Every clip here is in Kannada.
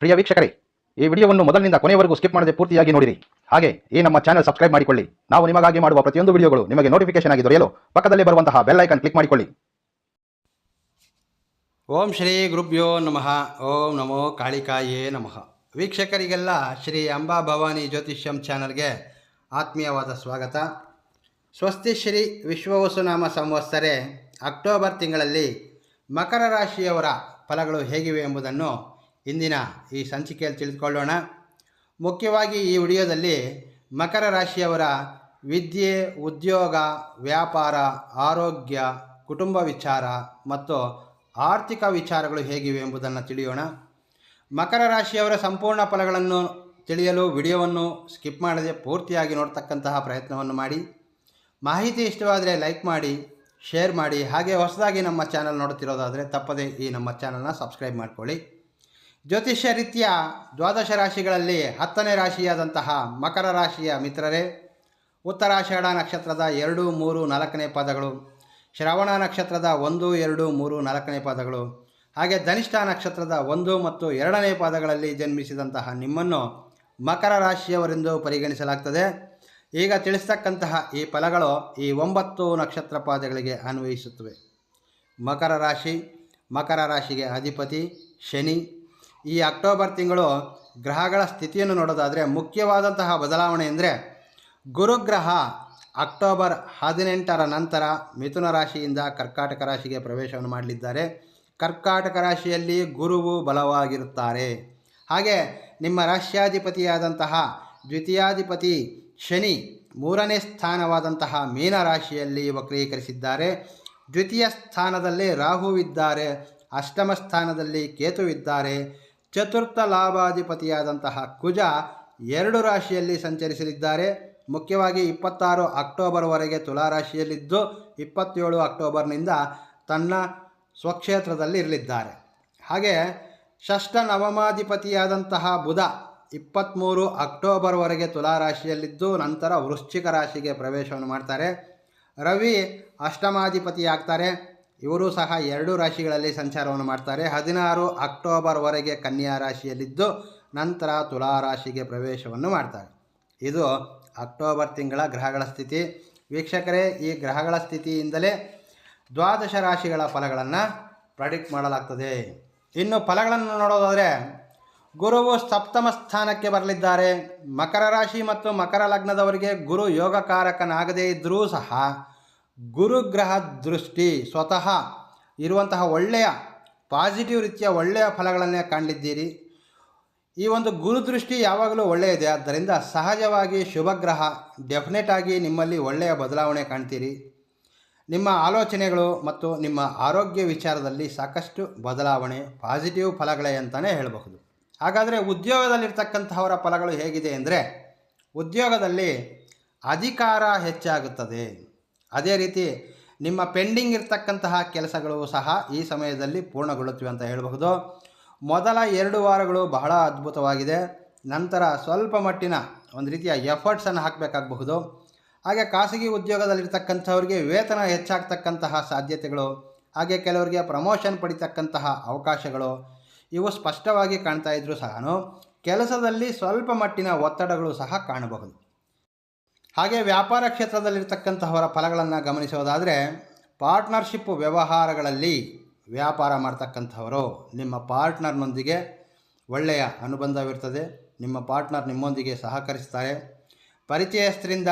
ಪ್ರಿಯ ವೀಕ್ಷಕರೇ, ಈ ವಿಡಿಯೋವನ್ನು ಮೊದಲಿನಿಂದ ಕೊನೆಯವರೆಗೂ ಸ್ಕಿಪ್ ಮಾಡದೆ ಪೂರ್ತಿಯಾಗಿ ನೋಡಿರಿ. ಹಾಗೆ ಈ ನಮ್ಮ ಚಾನಲ್ ಸಬ್ಸ್ಕ್ರೈಬ್ ಮಾಡಿಕೊಳ್ಳಿ. ನಾವು ನಿಮಗಾಗಿ ಮಾಡುವ ಪ್ರತಿಯೊಂದು ವಿಡಿಯೋಗಳು ನಿಮಗೆ ನೋಟಿಫಿಕೇಶನ್ ಆಗಿ ದೊರೆಯಲು ಪಕ್ಕದಲ್ಲಿ ಬರುವಂತಹ ಬೆಲ್ ಐಕಾನ್ ಕ್ಲಿಕ್ ಮಾಡಿಕೊಳ್ಳಿ. ಓಂ ಶ್ರೀ ಗುರುಭ್ಯೋ ನಮಃ. ಓಂ ನಮೋ ಕಾಳಿಕಾಯೇ ನಮಃ. ವೀಕ್ಷಕರಿಗೆಲ್ಲ ಶ್ರೀ ಅಂಬಾ ಭವಾನಿ ಜ್ಯೋತಿಷ್ಯಂ ಚಾನಲ್ಗೆ ಆತ್ಮೀಯವಾದ ಸ್ವಾಗತ. ಸ್ವಸ್ತಿ ಶ್ರೀ ವಿಶ್ವವಸುನಾಮ ಸಂವತ್ಸರೆ, ಅಕ್ಟೋಬರ್ ತಿಂಗಳಲ್ಲಿ ಮಕರ ರಾಶಿಯವರ ಫಲಗಳು ಹೇಗಿವೆ ಎಂಬುದನ್ನು ಇಂದಿನ ಈ ಸಂಚಿಕೆಯಲ್ಲಿ ತಿಳಿದುಕೊಳ್ಳೋಣ. ಮುಖ್ಯವಾಗಿ ಈ ವಿಡಿಯೋದಲ್ಲಿ ಮಕರ ರಾಶಿಯವರ ವಿದ್ಯೆ, ಉದ್ಯೋಗ, ವ್ಯಾಪಾರ, ಆರೋಗ್ಯ, ಕುಟುಂಬ ವಿಚಾರ ಮತ್ತು ಆರ್ಥಿಕ ವಿಚಾರಗಳು ಹೇಗಿವೆ ಎಂಬುದನ್ನು ತಿಳಿಯೋಣ. ಮಕರ ರಾಶಿಯವರ ಸಂಪೂರ್ಣ ಫಲಗಳನ್ನು ತಿಳಿಯಲು ವಿಡಿಯೋವನ್ನು ಸ್ಕಿಪ್ ಮಾಡದೆ ಪೂರ್ತಿಯಾಗಿ ನೋಡ್ತಕ್ಕಂತಹ ಪ್ರಯತ್ನವನ್ನು ಮಾಡಿ. ಮಾಹಿತಿ ಇಷ್ಟವಾದರೆ ಲೈಕ್ ಮಾಡಿ, ಶೇರ್ ಮಾಡಿ. ಹಾಗೆ ಹೊಸದಾಗಿ ನಮ್ಮ ಚಾನಲ್ ನೋಡುತ್ತಿರೋದಾದರೆ ತಪ್ಪದೇ ಈ ನಮ್ಮ ಚಾನಲ್ನ ಸಬ್ಸ್ಕ್ರೈಬ್ ಮಾಡ್ಕೊಳ್ಳಿ. ಜ್ಯೋತಿಷ್ಯ ರೀತಿಯ ದ್ವಾದಶ ರಾಶಿಗಳಲ್ಲಿ ಹತ್ತನೇ ರಾಶಿಯಾದಂತಹ ಮಕರ ರಾಶಿಯ ಮಿತ್ರರೇ, ಉತ್ತರಾಷಾಢ ನಕ್ಷತ್ರದ ಎರಡು, ಮೂರು, ನಾಲ್ಕನೇ ಪದಗಳು, ಶ್ರವಣ ನಕ್ಷತ್ರದ ಒಂದು, ಎರಡು, ಮೂರು, ನಾಲ್ಕನೇ ಪದಗಳು, ಹಾಗೆ ಧನಿಷ್ಠ ನಕ್ಷತ್ರದ ಒಂದು ಮತ್ತು ಎರಡನೇ ಪಾದಗಳಲ್ಲಿ ಜನ್ಮಿಸಿದಂತಹ ನಿಮ್ಮನ್ನು ಮಕರ ರಾಶಿಯವರೆಂದು ಪರಿಗಣಿಸಲಾಗ್ತದೆ. ಈಗ ತಿಳಿಸ್ತಕ್ಕಂತಹ ಈ ಫಲಗಳು ಈ ಒಂಬತ್ತು ನಕ್ಷತ್ರ ಪಾದಗಳಿಗೆ ಅನ್ವಯಿಸುತ್ತವೆ. ಮಕರ ರಾಶಿ, ಮಕರ ರಾಶಿಗೆ ಅಧಿಪತಿ, ಶನಿ ಈ ಅಕ್ಟೋಬರ್ ತಿಂಗಳು ಗ್ರಹಗಳ ಸ್ಥಿತಿಯನ್ನು ನೋಡೋದಾದರೆ ಮುಖ್ಯವಾದಂತಹ ಬದಲಾವಣೆ ಅಂದರೆ ಗುರುಗ್ರಹ ಅಕ್ಟೋಬರ್ ಹದಿನೆಂಟರ ನಂತರ ಮಿಥುನ ರಾಶಿಯಿಂದ ಕರ್ಕಾಟಕ ರಾಶಿಗೆ ಪ್ರವೇಶವನ್ನು ಮಾಡಲಿದ್ದಾರೆ. ಕರ್ಕಾಟಕ ರಾಶಿಯಲ್ಲಿ ಗುರುವು ಬಲವಾಗಿರುತ್ತಾರೆ. ಹಾಗೆ ನಿಮ್ಮ ರಾಶ್ಯಾಧಿಪತಿಯಾದಂತಹ ದ್ವಿತೀಯಾಧಿಪತಿ ಶನಿ ಮೂರನೇ ಸ್ಥಾನವಾದಂತಹ ಮೀನ ರಾಶಿಯಲ್ಲಿ ವಕ್ರೀಕರಿಸಿದ್ದಾರೆ. ದ್ವಿತೀಯ ಸ್ಥಾನದಲ್ಲಿ ರಾಹುವಿದ್ದಾರೆ ಅಷ್ಟಮ ಸ್ಥಾನದಲ್ಲಿ ಕೇತುವಿದ್ದಾರೆ ಚತುರ್ಥ ಲಾಭಾಧಿಪತಿಯಾದಂತಹ ಕುಜ ಎರಡು ರಾಶಿಯಲ್ಲಿ ಸಂಚರಿಸಲಿದ್ದಾರೆ. ಮುಖ್ಯವಾಗಿ ಇಪ್ಪತ್ತಾರು ಅಕ್ಟೋಬರ್ವರೆಗೆ ತುಲಾ ರಾಶಿಯಲ್ಲಿದ್ದು ಇಪ್ಪತ್ತೇಳು ಅಕ್ಟೋಬರ್ನಿಂದ ತನ್ನ ಸ್ವಕ್ಷೇತ್ರದಲ್ಲಿ ಇರಲಿದ್ದಾರೆ ಹಾಗೆ ಷಷ್ಠ ನವಮಾಧಿಪತಿಯಾದಂತಹ ಬುಧ ಇಪ್ಪತ್ತ್ಮೂರು ಅಕ್ಟೋಬರ್ವರೆಗೆ ತುಲಾ ರಾಶಿಯಲ್ಲಿದ್ದು ನಂತರ ವೃಶ್ಚಿಕ ರಾಶಿಗೆ ಪ್ರವೇಶವನ್ನು ಮಾಡ್ತಾರೆ. ರವಿ ಅಷ್ಟಮಾಧಿಪತಿಯಾಗ್ತಾರೆ. ಇವರು ಸಹ ಎರಡು ರಾಶಿಗಳಲ್ಲಿ ಸಂಚಾರವನ್ನು ಮಾಡ್ತಾರೆ. ಹದಿನಾರು ಅಕ್ಟೋಬರ್ವರೆಗೆ ಕನ್ಯಾ ರಾಶಿಯಲ್ಲಿದ್ದು ನಂತರ ತುಲಾ ರಾಶಿಗೆ ಪ್ರವೇಶವನ್ನು ಮಾಡ್ತಾರೆ. ಇದು ಅಕ್ಟೋಬರ್ ತಿಂಗಳ ಗ್ರಹಗಳ ಸ್ಥಿತಿ. ವೀಕ್ಷಕರೇ, ಈ ಗ್ರಹಗಳ ಸ್ಥಿತಿಯಿಂದಲೇ ದ್ವಾದಶ ರಾಶಿಗಳ ಫಲಗಳನ್ನು ಪ್ರಡಿಕ್ಟ್ ಮಾಡಲಾಗ್ತದೆ. ಇನ್ನು ಫಲಗಳನ್ನು ನೋಡೋದಾದರೆ, ಗುರುವು ಸಪ್ತಮ ಸ್ಥಾನಕ್ಕೆ ಬರಲಿದ್ದಾರೆ. ಮಕರ ರಾಶಿ ಮತ್ತು ಮಕರ ಲಗ್ನದವರಿಗೆ ಗುರು ಯೋಗಕಾರಕನಾಗದೇ ಇದ್ದರೂ ಸಹ ಗುರುಗ್ರಹ ದೃಷ್ಟಿ ಸ್ವತಃ ಇರುವಂತಹ ಒಳ್ಳೆಯ ಪಾಸಿಟಿವ್ ರೀತಿಯ ಒಳ್ಳೆಯ ಫಲಗಳನ್ನೇ ಕಾಣಲಿದ್ದೀರಿ ಈ ಒಂದು ಗುರುದೃಷ್ಟಿ ಯಾವಾಗಲೂ ಒಳ್ಳೆಯದೇ, ಆದ್ದರಿಂದ ಸಹಜವಾಗಿ ಶುಭಗ್ರಹ ಡೆಫಿನೆಟ್ ಆಗಿ ನಿಮ್ಮಲ್ಲಿ ಒಳ್ಳೆಯ ಬದಲಾವಣೆ ಕಾಣ್ತೀರಿ. ನಿಮ್ಮ ಆಲೋಚನೆಗಳು ಮತ್ತು ನಿಮ್ಮ ಆರೋಗ್ಯ ವಿಚಾರದಲ್ಲಿ ಸಾಕಷ್ಟು ಬದಲಾವಣೆ ಪಾಸಿಟಿವ್ ಫಲಗಳೇ ಅಂತಲೇ ಹೇಳಬಹುದು. ಹಾಗಾದರೆ ಉದ್ಯೋಗದಲ್ಲಿರ್ತಕ್ಕಂಥವರ ಫಲಗಳು ಹೇಗಿದೆ ಅಂದರೆ, ಉದ್ಯೋಗದಲ್ಲಿ ಅಧಿಕಾರ ಹೆಚ್ಚಾಗುತ್ತದೆ. ಅದೇ ರೀತಿ ನಿಮ್ಮ ಪೆಂಡಿಂಗ್ ಇರ್ತಕ್ಕಂತಹ ಕೆಲಸಗಳು ಸಹ ಈ ಸಮಯದಲ್ಲಿ ಪೂರ್ಣಗೊಳ್ಳುತ್ತವೆ ಅಂತ ಹೇಳಬಹುದು. ಮೊದಲ ಎರಡು ವಾರಗಳು ಬಹಳ ಅದ್ಭುತವಾಗಿದೆ. ನಂತರ ಸ್ವಲ್ಪ ಮಟ್ಟಿನ ಒಂದು ರೀತಿಯ ಎಫರ್ಟ್ಸನ್ನು ಹಾಕಬೇಕಾಗಬಹುದು. ಹಾಗೆ ಖಾಸಗಿ ಉದ್ಯೋಗದಲ್ಲಿರ್ತಕ್ಕಂಥವ್ರಿಗೆ ವೇತನ ಹೆಚ್ಚಾಗ್ತಕ್ಕಂತಹ ಸಾಧ್ಯತೆಗಳು, ಹಾಗೆ ಕೆಲವರಿಗೆ ಪ್ರಮೋಷನ್ ಪಡಿತಕ್ಕಂತಹ ಅವಕಾಶಗಳು ಇವು ಸ್ಪಷ್ಟವಾಗಿ ಕಾಣ್ತಾ ಇದ್ದರೂ ಸಹ ಕೆಲಸದಲ್ಲಿ ಸ್ವಲ್ಪ ಮಟ್ಟಿನ ಒತ್ತಡಗಳು ಸಹ ಕಾಣಬಹುದು. ಹಾಗೆ ವ್ಯಾಪಾರ ಕ್ಷೇತ್ರದಲ್ಲಿರ್ತಕ್ಕಂತಹವರ ಫಲಗಳನ್ನು ಗಮನಿಸೋದಾದರೆ ಪಾರ್ಟ್ನರ್ಶಿಪ್ ವ್ಯವಹಾರಗಳಲ್ಲಿ ವ್ಯಾಪಾರ ಮಾಡ್ತಕ್ಕಂಥವರು, ನಿಮ್ಮ ಪಾರ್ಟ್ನರ್ನೊಂದಿಗೆ ಒಳ್ಳೆಯ ಅನುಬಂಧವಿರ್ತದೆ, ನಿಮ್ಮ ಪಾರ್ಟ್ನರ್ ನಿಮ್ಮೊಂದಿಗೆ ಸಹಕರಿಸ್ತಾರೆ. ಪರಿಚಯಸ್ಥರಿಂದ,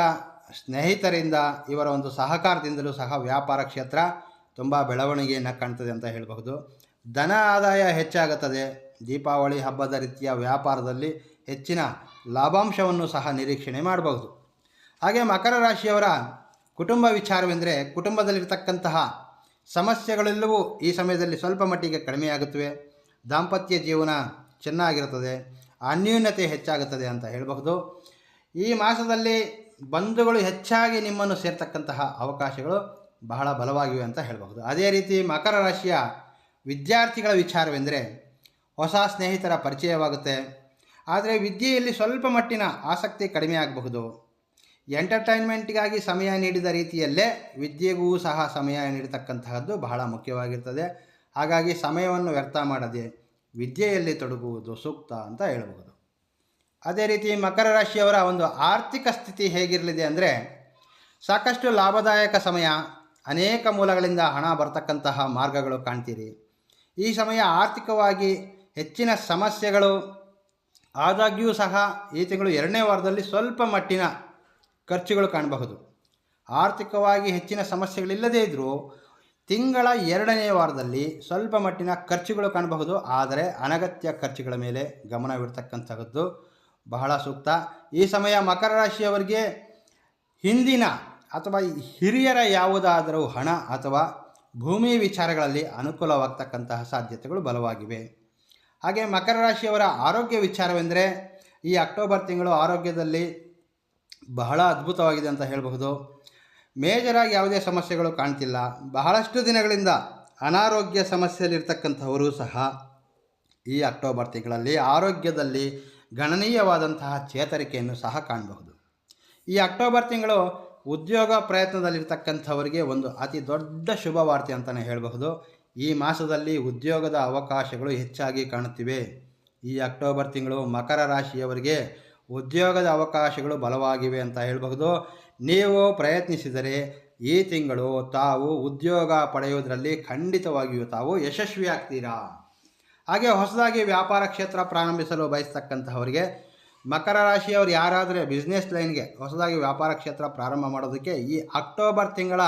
ಸ್ನೇಹಿತರಿಂದ, ಇವರ ಒಂದು ಸಹಕಾರದಿಂದಲೂ ಸಹ ವ್ಯಾಪಾರ ಕ್ಷೇತ್ರ ತುಂಬ ಬೆಳವಣಿಗೆಯನ್ನು ಕಾಣ್ತದೆ ಅಂತ ಹೇಳಬಹುದು. ಧನ ಆದಾಯ ಹೆಚ್ಚಾಗುತ್ತದೆ. ದೀಪಾವಳಿ ಹಬ್ಬದ ರೀತಿಯ ವ್ಯಾಪಾರದಲ್ಲಿ ಹೆಚ್ಚಿನ ಲಾಭಾಂಶವನ್ನು ಸಹ ನಿರೀಕ್ಷಣೆ ಮಾಡಬಹುದು. ಹಾಗೆ ಮಕರ ರಾಶಿಯವರ ಕುಟುಂಬ ವಿಚಾರವೆಂದರೆ ಕುಟುಂಬದಲ್ಲಿರ್ತಕ್ಕಂತಹ ಸಮಸ್ಯೆಗಳೆಲ್ಲವೂ ಈ ಸಮಯದಲ್ಲಿ ಸ್ವಲ್ಪ ಮಟ್ಟಿಗೆ ಕಡಿಮೆಯಾಗುತ್ತವೆ. ದಾಂಪತ್ಯ ಜೀವನ ಚೆನ್ನಾಗಿರುತ್ತದೆ. ಅನ್ಯೂನ್ಯತೆ ಹೆಚ್ಚಾಗುತ್ತದೆ ಅಂತ ಹೇಳಬಹುದು. ಈ ಮಾಸದಲ್ಲಿ ಬಂಧುಗಳು ಹೆಚ್ಚಾಗಿ ನಿಮ್ಮನ್ನು ಸೇರ್ತಕ್ಕಂತಹ ಅವಕಾಶಗಳು ಬಹಳ ಬಲವಾಗಿವೆ ಅಂತ ಹೇಳಬಹುದು. ಅದೇ ರೀತಿ ಮಕರ ರಾಶಿಯ ವಿದ್ಯಾರ್ಥಿಗಳ ವಿಚಾರವೆಂದರೆ ಹೊಸ ಸ್ನೇಹಿತರ ಪರಿಚಯವಾಗುತ್ತೆ. ಆದರೆ ವಿದ್ಯೆಯಲ್ಲಿ ಸ್ವಲ್ಪ ಮಟ್ಟಿನ ಆಸಕ್ತಿ ಕಡಿಮೆ ಆಗಬಹುದು ಎಂಟರ್ಟೈನ್ಮೆಂಟ್ಗಾಗಿ ಸಮಯ ನೀಡಿದ ರೀತಿಯಲ್ಲೇ ವಿದ್ಯೆಗೂ ಸಹ ಸಮಯ ನೀಡತಕ್ಕಂತಹದ್ದು ಬಹಳ ಮುಖ್ಯವಾಗಿರ್ತದೆ. ಹಾಗಾಗಿ ಸಮಯವನ್ನು ವ್ಯರ್ಥ ಮಾಡದೆ ವಿದ್ಯೆಯಲ್ಲಿ ತೊಡಗುವುದು ಸೂಕ್ತ ಅಂತ ಹೇಳಬಹುದು. ಅದೇ ರೀತಿ ಮಕರ ರಾಶಿಯವರ ಒಂದು ಆರ್ಥಿಕ ಸ್ಥಿತಿ ಹೇಗಿರಲಿದೆ ಅಂದರೆ ಸಾಕಷ್ಟು ಲಾಭದಾಯಕ ಸಮಯ, ಅನೇಕ ಮೂಲಗಳಿಂದ ಹಣ ಬರ್ತಕ್ಕಂತಹ ಮಾರ್ಗಗಳು ಕಾಣ್ತೀರಿ. ಈ ಸಮಯ ಆರ್ಥಿಕವಾಗಿ ಹೆಚ್ಚಿನ ಸಮಸ್ಯೆಗಳು, ಆದಾಗ್ಯೂ ಸಹ ಈ ತಿಂಗಳು ಎರಡನೇ ವಾರದಲ್ಲಿ ಸ್ವಲ್ಪ ಮಟ್ಟಿನ ಖರ್ಚುಗಳು ಕಾಣಬಹುದು. ಆರ್ಥಿಕವಾಗಿ ಹೆಚ್ಚಿನ ಸಮಸ್ಯೆಗಳಿಲ್ಲದೇ ಇದ್ದರೂ ತಿಂಗಳ ಎರಡನೇ ವಾರದಲ್ಲಿ ಸ್ವಲ್ಪ ಮಟ್ಟಿನ ಖರ್ಚುಗಳು ಕಾಣಬಹುದು. ಆದರೆ ಅನಗತ್ಯ ಖರ್ಚುಗಳ ಮೇಲೆ ಗಮನವಿಡ್ತಕ್ಕಂತಹದ್ದು ಬಹಳ ಸೂಕ್ತ. ಈ ಸಮಯ ಮಕರ ರಾಶಿಯವರಿಗೆ ಹಿಂದಿನ ಅಥವಾ ಹಿರಿಯರ ಯಾವುದಾದರೂ ಹಣ ಅಥವಾ ಭೂಮಿ ವಿಚಾರಗಳಲ್ಲಿ ಅನುಕೂಲವಾಗ್ತಕ್ಕಂತಹ ಸಾಧ್ಯತೆಗಳು ಬಲವಾಗಿವೆ. ಹಾಗೆ ಮಕರ ರಾಶಿಯವರ ಆರೋಗ್ಯ ವಿಚಾರವೆಂದರೆ ಈ ಅಕ್ಟೋಬರ್ ತಿಂಗಳು ಆರೋಗ್ಯದಲ್ಲಿ ಬಹಳ ಅದ್ಭುತವಾಗಿದೆ ಅಂತ ಹೇಳಬಹುದು. ಮೇಜರಾಗಿ ಯಾವುದೇ ಸಮಸ್ಯೆಗಳು ಕಾಣ್ತಿಲ್ಲ. ಬಹಳಷ್ಟು ದಿನಗಳಿಂದ ಅನಾರೋಗ್ಯ ಸಮಸ್ಯೆಯಲ್ಲಿರ್ತಕ್ಕಂಥವರು ಸಹ ಈ ಅಕ್ಟೋಬರ್ ತಿಂಗಳಲ್ಲಿ ಆರೋಗ್ಯದಲ್ಲಿ ಗಣನೀಯವಾದಂತಹ ಚೇತರಿಕೆಯನ್ನು ಸಹ ಕಾಣಬಹುದು. ಈ ಅಕ್ಟೋಬರ್ ತಿಂಗಳು ಉದ್ಯೋಗ ಪ್ರಯತ್ನದಲ್ಲಿರ್ತಕ್ಕಂಥವರಿಗೆ ಒಂದು ಅತಿ ದೊಡ್ಡ ಶುಭ ವಾರ್ತೆ ಅಂತಲೇ ಹೇಳಬಹುದು. ಈ ಮಾಸದಲ್ಲಿ ಉದ್ಯೋಗದ ಅವಕಾಶಗಳು ಹೆಚ್ಚಾಗಿ ಕಾಣುತ್ತಿವೆ. ಈ ಅಕ್ಟೋಬರ್ ತಿಂಗಳು ಮಕರ ರಾಶಿಯವರಿಗೆ ಉದ್ಯೋಗದ ಅವಕಾಶಗಳು ಬಲವಾಗಿವೆ ಅಂತ ಹೇಳಬಹುದು. ನೀವು ಪ್ರಯತ್ನಿಸಿದರೆ ಈ ತಿಂಗಳು ತಾವು ಉದ್ಯೋಗ ಪಡೆಯುವುದರಲ್ಲಿ ಖಂಡಿತವಾಗಿಯೂ ತಾವು ಯಶಸ್ವಿ ಆಗ್ತೀರಾ? ಹಾಗೆ ಹೊಸದಾಗಿ ವ್ಯಾಪಾರ ಕ್ಷೇತ್ರ ಪ್ರಾರಂಭಿಸಲು ಬಯಸ್ತಕ್ಕಂತಹವರಿಗೆ ಮಕರ ರಾಶಿಯವರು ಯಾರಾದರೆ ಬಿಸ್ನೆಸ್ ಲೈನ್ಗೆ ಹೊಸದಾಗಿ ವ್ಯಾಪಾರ ಕ್ಷೇತ್ರ ಪ್ರಾರಂಭ ಮಾಡೋದಕ್ಕೆ ಈ ಅಕ್ಟೋಬರ್ ತಿಂಗಳ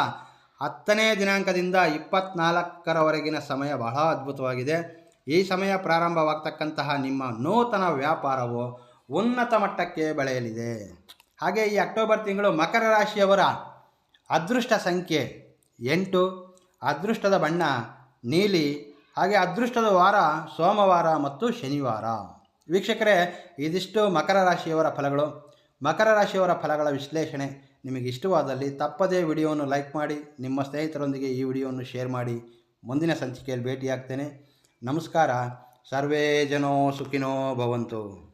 ಹತ್ತನೇ ದಿನಾಂಕದಿಂದ ಇಪ್ಪತ್ನಾಲ್ಕರವರೆಗಿನ ಸಮಯ ಬಹಳ ಅದ್ಭುತವಾಗಿದೆ. ಈ ಸಮಯ ಪ್ರಾರಂಭವಾಗ್ತಕ್ಕಂತಹ ನಿಮ್ಮ ನೂತನ ವ್ಯಾಪಾರವು ಉನ್ನತ ಮಟ್ಟಕ್ಕೆ ಬೆಳೆಯಲಿದೆ. ಹಾಗೆ ಈ ಅಕ್ಟೋಬರ್ ತಿಂಗಳು ಮಕರ ರಾಶಿಯವರ ಅದೃಷ್ಟ ಸಂಖ್ಯೆ ಎಂಟು. ಅದೃಷ್ಟದ ಬಣ್ಣ ನೀಲಿ. ಹಾಗೆ ಅದೃಷ್ಟದ ವಾರ ಸೋಮವಾರ ಮತ್ತು ಶನಿವಾರ. ವೀಕ್ಷಕರೇ, ಇದಿಷ್ಟು ಮಕರ ರಾಶಿಯವರ ಫಲಗಳು. ಮಕರ ರಾಶಿಯವರ ಫಲಗಳ ವಿಶ್ಲೇಷಣೆ ನಿಮಗೆ ಇಷ್ಟವಾದಲ್ಲಿ ತಪ್ಪದೇ ವಿಡಿಯೋವನ್ನು ಲೈಕ್ ಮಾಡಿ, ನಿಮ್ಮ ಸ್ನೇಹಿತರೊಂದಿಗೆ ಈ ವಿಡಿಯೋವನ್ನು ಶೇರ್ ಮಾಡಿ. ಮುಂದಿನ ಸಂಚಿಕೆಯಲ್ಲಿ ಭೇಟಿಯಾಗ್ತೇನೆ. ನಮಸ್ಕಾರ. ಸರ್ವೇ ಜನೋ ಸುಖಿನೋ ಭವಂತು.